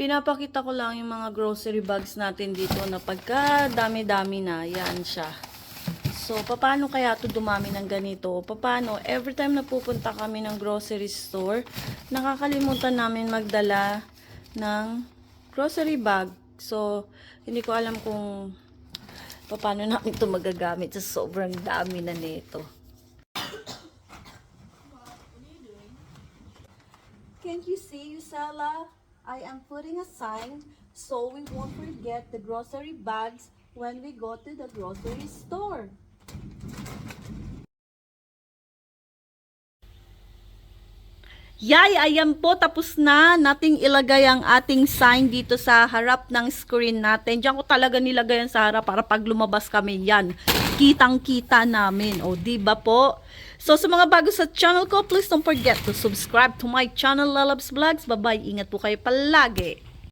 Pinapakita ko lang yung mga grocery bags natin dito na pagka dami-dami na, yan siya. So, paano kaya to dumami ng ganito? Paano? Every time na pupunta kami ng grocery store, nakakalimutan namin magdala ng grocery bag. So, hindi ko alam kung paano namin to magagamit sa sobrang dami na nito. Can't you see, Yusela? I am putting a sign so we won't forget the grocery bags when we go to the grocery store. Yay, ayan po, tapos na nating ilagay ang ating sign dito sa harap ng screen natin. Diyan ko talaga nilagay yan sa harap para pag lumabas kami yan, kitang-kita namin. O, di ba po? So, sa mga bago sa channel ko, please don't forget to subscribe to my channel, Lalabs Vlogs. Bye-bye, ingat po kayo palagi.